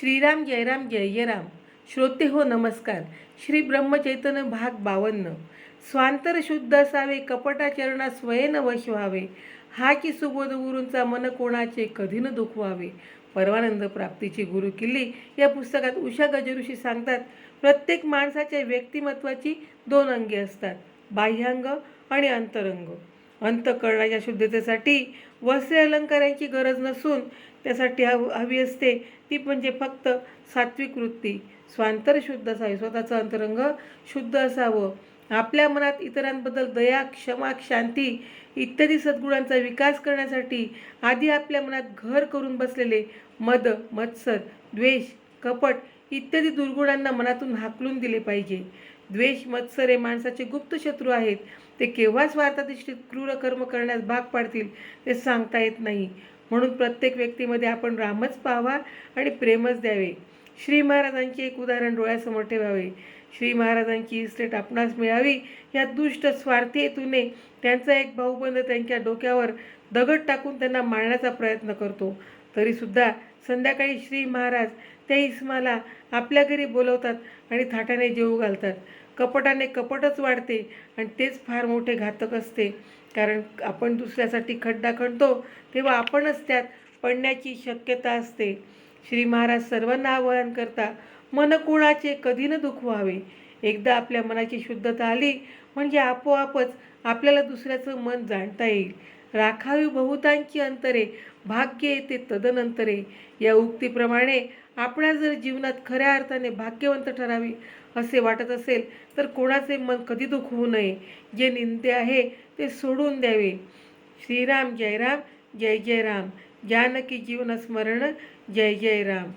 श्रीराम जयराम जय जय राम. श्रोते हो नमस्कार. श्री ब्रह्मचैतन्य भाग बावन्न. स्वांतर शुद्ध असावे कपटाचरणा स्वयं वश व्हावे. हा की सुबोध गुरूंचा मन कोणाचे कधी न दुखवावे? परमानंद प्राप्तीची गुरु किल्ली या पुस्तकात उषा गजऋषी सांगतात प्रत्येक माणसाच्या व्यक्तिमत्वाची दोन अंगे असतात बाह्यांग आणि अंतरंग. अंतकरणाच्या शुद्धतेसाठी. वस्त्रे अलंकारांची गरज नसून त्यासाठी हव हवी असते. ती म्हणजे फक्त सात्विक वृत्ती. स्वांतर शुद्ध असावी. स्वतःचं अंतरंग शुद्ध असावं. आपल्या मनात इतरांबद्दल दया क्षमा शांती इत्यादी सद्गुणांचा विकास करण्यासाठी आधी आपल्या मनात घर करून बसलेले मद मत्सर द्वेष कपट इत्यादी दुर्गुणांना मनातून हाकलून दिले पाहिजे. द्वेष मत्सरे माणसाचे गुप्त शत्रू आहेत. ते केव्हा स्वार्थाधिष्ठित क्रूर कर्म करण्यास भाग पाडतील ते सांगता येत नाही. म्हणून प्रत्येक व्यक्तीमध्ये आपण रामच पाहावा आणि प्रेमच द्यावे. श्री महाराजांचे एक उदाहरण डोळ्यासमोर ठेवावे. श्री महाराजांची इस्टेट आपणास मिळावी या दुष्ट स्वार्थी हेतूने त्यांचा एक भाऊबंद त्यांच्या डोक्यावर दगड टाकून त्यांना मारण्याचा प्रयत्न करतो. तरीसुद्धा संध्याकाळी श्री महाराज त्या इस्माला आपल्या घरी बोलवतात आणि थाटाने जेवू घालतात. कपटाने कपटच वाढते आणि तेच फार मोठे घातक असते. कारण आपण दुसऱ्यासाठी खड्डा खणतो तेव्हा आपणच त्यात पडण्याची शक्यता असते. श्री महाराज सर्वांना आवाहन करता मन कोणाचे कधी न दुखवावे एकदा आपल्या मनाची शुद्धता आली म्हणजे आपोआपच आपल्याला दुसऱ्याचं मन जाणता येईल. राखावी बहुतांची अंतरे भाग्य येते तदनंतरे. या उक्तीप्रमाणे आपणा जर जीवनात खऱ्या अर्थाने भाग्यवंत ठरावे असे वाटत असेल तर कोणाचे मन कधी दुखवू नये? जे निंदे आहे ते सोडून द्यावे. श्रीराम जयराम. जय जय राम. जानकी जीवन स्मरण जय जय राम.